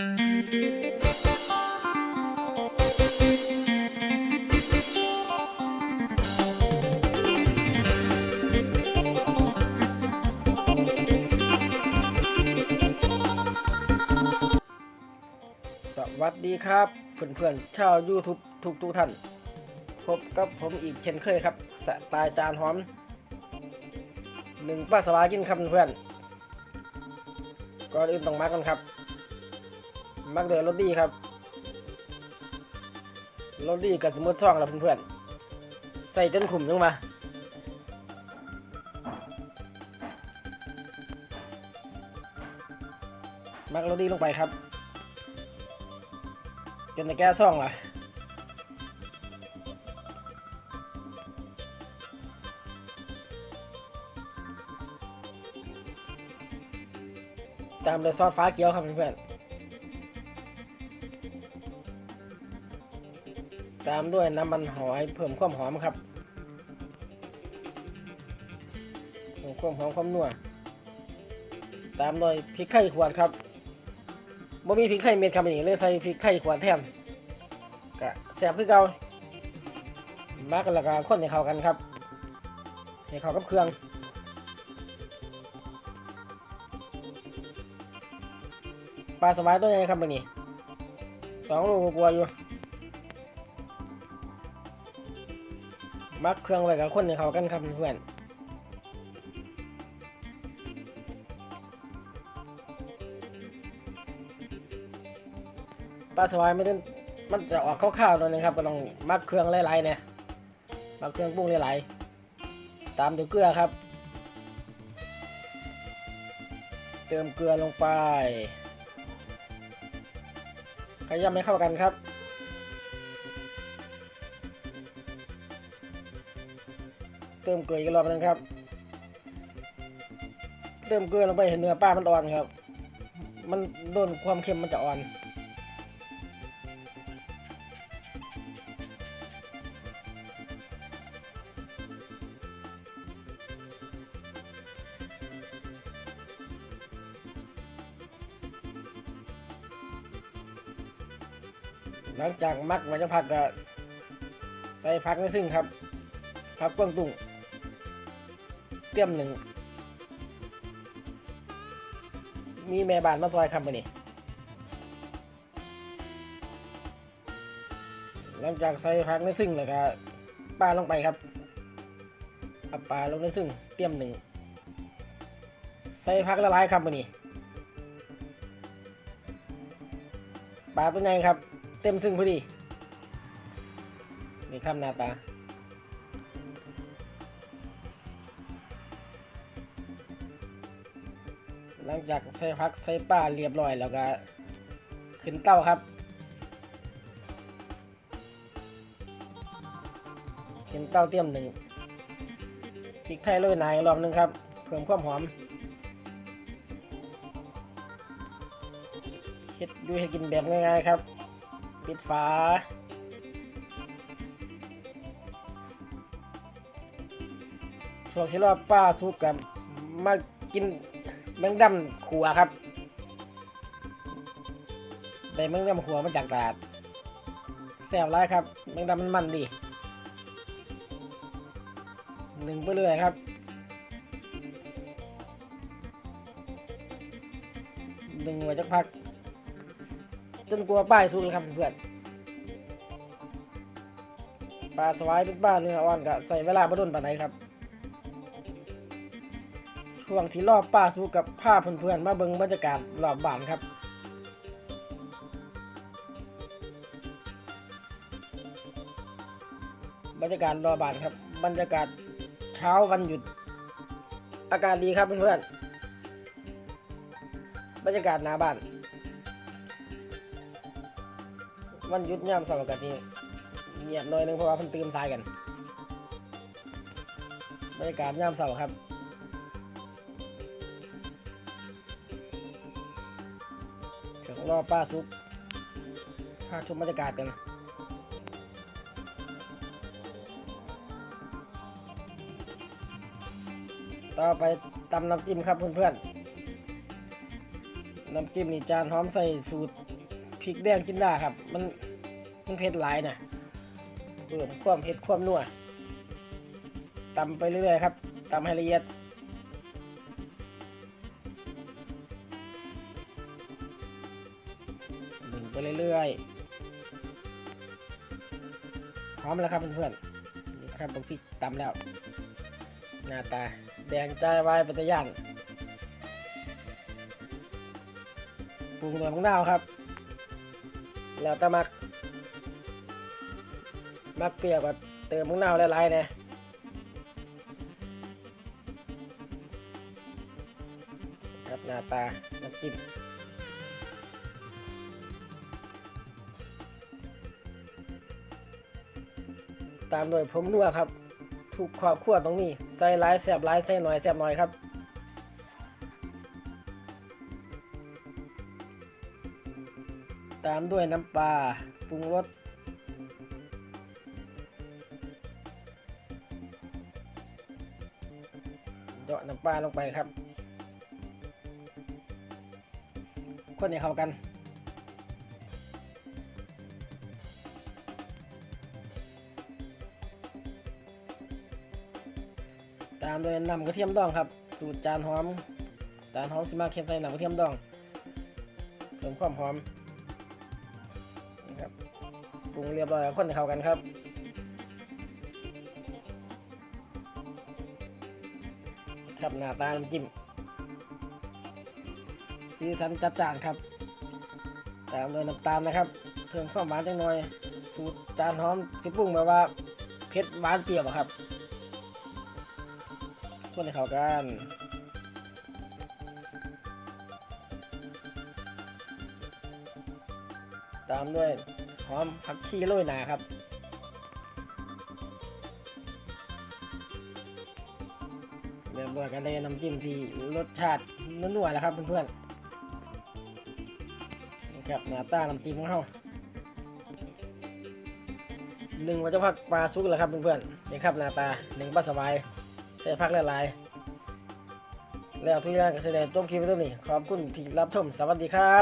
สวัสดีครับ เพื่อนๆชาว YouTube ทุกทุกๆท่าน พบกับผมอีกเช่นเคยครับ สไตล์จานหอมหนึ่งป้าสวากินครับเพื่อนก่อนอื่นต้องมักกันครับ มักเดือรถดีครับรถดีกับสมุดซ่องแล้วเพื่อนๆ ใส่จนขุมยังมา มักรถดีลงไปครับ จนในแก้ซ่องล่ะตามด้วยซอสฟ้าเขียวครับเพื่อนๆ ตามด้วยน้ำมันหอยเพิ่มความหอมครับเพิ่มความหอมความนัวตามด้วยพริกไข่ขวดครับบ่มีพริกไข่เม็ดครับอันนี้เลยใส่พริกไข่ขวดแทนก็แซ่บคือเก่ามากันแล้วก็คนให้เข้ากันครับให้เข้ากับเครื่องปลาสวายตัวใหญ่ครับมันนี่สองโลกว่าๆอยู่ มักเครื่องไว้กับคนให้เขากันครับเพื่อนปลาสวายไม่ได้มันจะออกข้าวๆหน่อยนึงครับก็ต้องมักเครื่องหลายๆเนี่ยมักเครื่องปรุงหลายๆตามด้วยเกลือครับ เติมเกลือลงไปขยำให้เข้ากันครับ เติมเกลืออีกรอบนึงครับ เติมเกลือลงไปเห็นเนื้อปลามันอ่อนครับ มันโดนความเค็มมันจะอ่อน หลังจากมักมันจะผักก็ใส่ผักในซึ่งครับผักกวางตุ้ง เตรียมหนึ่ง มีแม่บ้านมาซอยครับมานี่หลังจากใส่ผักในซึ่งแล้วก็ปลาลงไปครับเอาปลาลงในซึ่งเตรียมหนึ่ง ใส่ผักละลายครับมานี่ปลาตัวใหญ่ครับ เต็มซึ่งพอดี นี่ครับหน้าตา หลังจากใส่พักใส่ป้าเรียบร้อยแล้วก็ขึ้นเต้าครับ ขึ้นเต้าเตรียมหนึ่งพริกไทยโรยหนายรอบหนึงครับ เพิ่มความหอมเฮ็ดดูให้กินแบบง่ายๆครับ ปิดฝาช่วงที่รอบป้าสุกกับมากิน แมงดำขัวครับ ได้แมงดำขัวมาจากตลาดแซ่บร้ายครับ แมงดำมันมันดีหนึ่งไปเรื่อยครับหนึ่งไว้จักพัก จนกลัวป้ายสุกเลยครับเพื่อนปลาสวายเป็นปลาเนื้ออ่อนก็ใส่เวลาบ่โดนปานไหนครับ ช่วงที่รอบป้าสุกกับผ้าเพื่อนๆมาเบิงบรรยากาศรอบบ้านครับบรรยากาศรอบบ้านครับ บรรยากาศเช้าวันหยุด อากาศดีครับเพื่อนๆบรรยากาศหน้าบ้าน วันหยุดยามเสาร์กับที่เงียบหน่อยนึงเพราะว่าเพิ่นตื่นสายกัน บรรยากาศยามเสาร์ครับี๋ยวรอป้าซุปพาชมบรรยากาศกันต่อไปตำน้ำจิ้มครับเพื่อนๆ น้ำจิ้มนี่จานหอมใส่สูตรพริกแดงจินดาครับ มันมันเผ็ดหลายนะเพิ่มความเผ็ดความนัวตำไปเรื่อยๆครับตำให้ละเอียด เรื่อยๆ พร้อมแล้วครับเพื่อนๆ นี่ครับบักพริกตำแล้ว หน้าตา แดงใจวายปัตยานปรุงด้วยมะนาวครับ แล้วตะมัก มักเปียกับเติมมะนาวหลายๆเนี่ยครับหน้าตาน้ำจิ้ม ตามโดยผงนัวครับ ถูกขอบขั้วตรงนี้ใส่หลายแสบหลายใส่หน่อยแสบหน่อยครับตามด้วยน้ำปลาปรุงรสเดาะน้ำปลาลงไปครับ คนให้เข้ากัน ตามโดยนำกระเทียมดองครับ สูตรจานหอม จานหอมสมาเค็มใส่นำกระเทียมดองเพิ่มความหอมนะครับปรุงเรียบร้อยแล้วคนให้เข้ากันครับครับหน้าตาน้ำจิ้มสีสันจัดจ้านครับ ตามด้วยน้ำตาลนะครับ เพิ่มความหวานจังหน่อย สูตรจานหอมสิปรุงแบบว่าเผ็ดหวานเปรี้ยวครับ คนให้เข้ากันตามด้วยหอมผักชีโรยหนาครับเรียบร้อยกันเลยน้ำจิ้มที่รสชาตินัวๆแล้วครับเพื่อนๆนี่ครับหน้าตาน้ำจิ้มของเราหนึ่งวัชพักปลาซุกแล้วครับเพื่อนๆนี่ครับหน้าตาหนึ่งปลาสบาย ใส่พักละลายๆแล้วทุกอย่างก็แสดงจบคลิปไปตรงนี้ ขอบคุณที่รับชม สวัสดีครับ